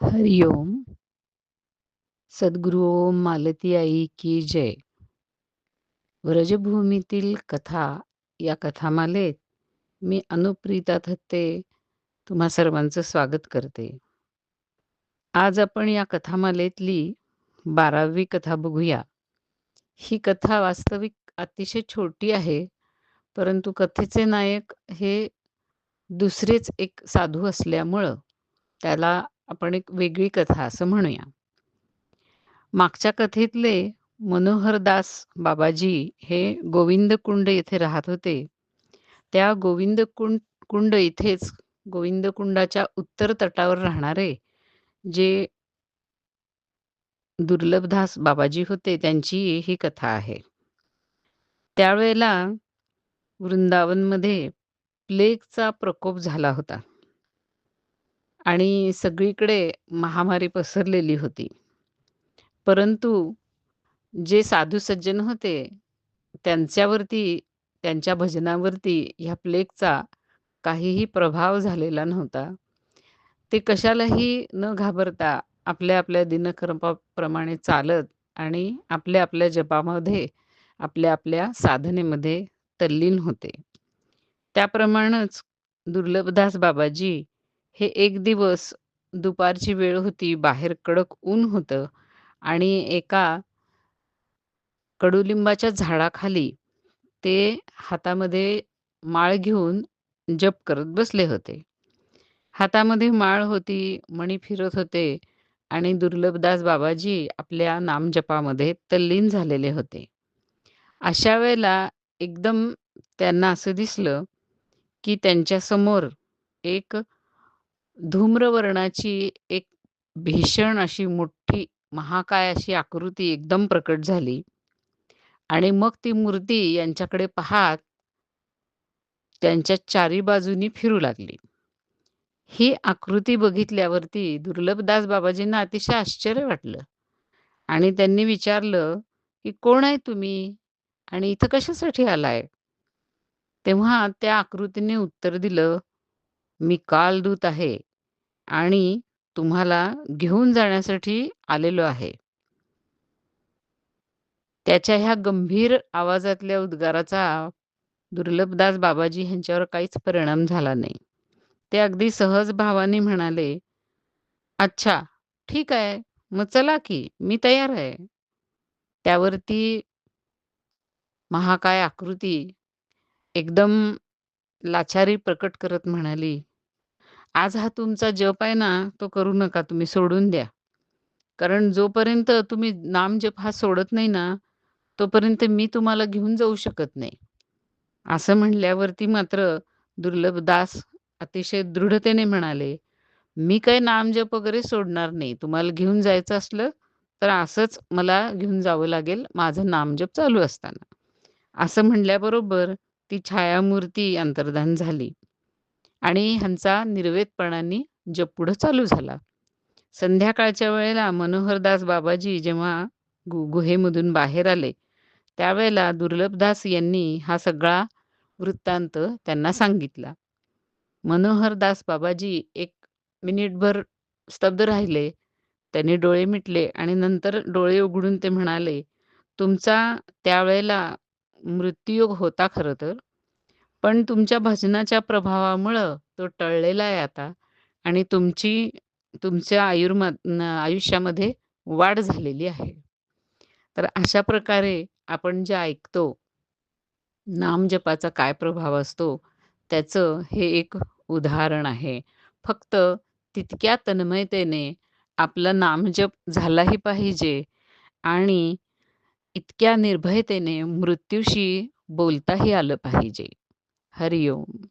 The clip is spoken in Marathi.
हरि ओम सद्गुरू ओम मालती आई की जय. व्रजभूमीतील कथा या कथामालेत मी अनुप्रीता थत्ते तुम्हा सर्वांचं स्वागत करते. आज आपण या कथामालेतली बारावी कथा बघूया. ही कथा वास्तविक अतिशय छोटी आहे परंतु कथेचे नायक हे दुसरेच एक साधू असल्यामुळं त्याला आपण एक वेगळी कथा असं म्हणूया. मागच्या कथेतले मनोहरदास बाबाजी हे गोविंद कुंड येथे राहत होते. त्या गोविंद कुंड कुंड इथेच गोविंद कुंडाच्या उत्तर तटावर राहणारे जे दुर्लभदास बाबाजी होते त्यांची ही कथा आहे. त्यावेळेला वृंदावनमध्ये प्लेगचा प्रकोप झाला होता. आणि सगळीकडे महामारी पसरलेली होती. परंतु जे साधू सज्जन होते त्यांच्यावरती त्यांच्या भजनावरती ह्या प्लेगचा काहीही प्रभाव झालेला नव्हता. ते कशालाही न घाबरता आपल्या आपल्या दिनक्रमाप्रमाणे चालत आणि आपल्या आपल्या जपामध्ये आपल्या आपल्या साधनेमध्ये तल्लीन होते. त्याप्रमाणेच दुर्लभदास बाबाजी हे एक दिवस दुपारची वेळ होती बाहेर कडक ऊन होतं आणि एका कडुलिंबाच्या झाडाखाली ते हातामध्ये माळ घेऊन जप करत बसले होते. हातामध्ये माळ होती मणी फिरत होते आणि दुर्लभदास बाबाजी आपल्या नामजपामध्ये तल्लीन झालेले होते. अशा वेळेला एकदम त्यांना असं दिसलं की त्यांच्यासमोर एक धूम्रवर्णाची एक भीषण अशी मोठी महाकाय अशी आकृती एकदम प्रकट झाली. आणि मग ती मूर्ती यांच्याकडे पाहत त्यांच्या चारी बाजूनी फिरू लागली. ही आकृती बघितल्यावरती दुर्लभदास बाबाजींना अतिशय आश्चर्य वाटलं आणि त्यांनी विचारलं की कोण आहे तुम्ही? आणि इथं कशासाठी आलाय? तेव्हा त्या आकृतीने उत्तर दिलं मी कालदूत आहे. आणि तुम्हाला घेऊन जाण्यासाठी आलेलो आहे. त्याच्या ह्या गंभीर आवाजातल्या उद्गाराचा दुर्लभदास बाबाजी ह्यांच्यावर काहीच परिणाम झाला नाही. ते अगदी सहज भावाने म्हणाले अच्छा ठीक आहे मग चला की मी तयार आहे. त्यावरती महाकाय आकृती एकदम लाचारी प्रकट करत म्हणाली आज हा तुमचा जप आहे ना तो करू नका तुम्ही सोडून द्या. कारण जोपर्यंत तुम्ही नाम जप हा सोडत नाही ना तोपर्यंत मी तुम्हाला घेऊन जाऊ शकत नाही. असं म्हणल्यावरती मात्र दुर्लभ दास अतिशय दृढतेने म्हणाले मी काय नामजप वगैरे सोडणार नाही. तुम्हाला घेऊन जायचं असलं तर असंच मला घेऊन जावं लागेल. माझं नामजप चालू असताना. असं म्हणल्याबरोबर ती छायामूर्ती अंतर्धान झाली. आणि ह्यांचा निर्वेदपणाने जप पुढं चालू झाला. संध्याकाळच्या वेळेला मनोहरदास बाबाजी जेव्हा गु गुहेमधून बाहेर आले त्यावेळेला दुर्लभदास यांनी हा सगळा वृत्तांत त्यांना सांगितला. मनोहरदास बाबाजी एक मिनिटभर स्तब्ध राहिले त्यांनी डोळे मिटले आणि नंतर डोळे उघडून ते म्हणाले तुमचा त्यावेळेला मृत्यूयोग होता खरं तर? पण तुमच्या भजनाच्या प्रभावामुळं तो टळलेला आहे आता आणि तुमची तुमच्या आयुर्मा आयुष्यामध्ये वाढ झालेली आहे. तर अशा प्रकारे आपण जे ऐकतो नामजपाचा काय प्रभाव असतो त्याचं हे एक उदाहरण आहे. फक्त तितक्या तन्मयतेने आपलं नामजप झालाही पाहिजे आणि इतक्या निर्भयतेने मृत्यूशी बोलताही आलं पाहिजे. हरिओम.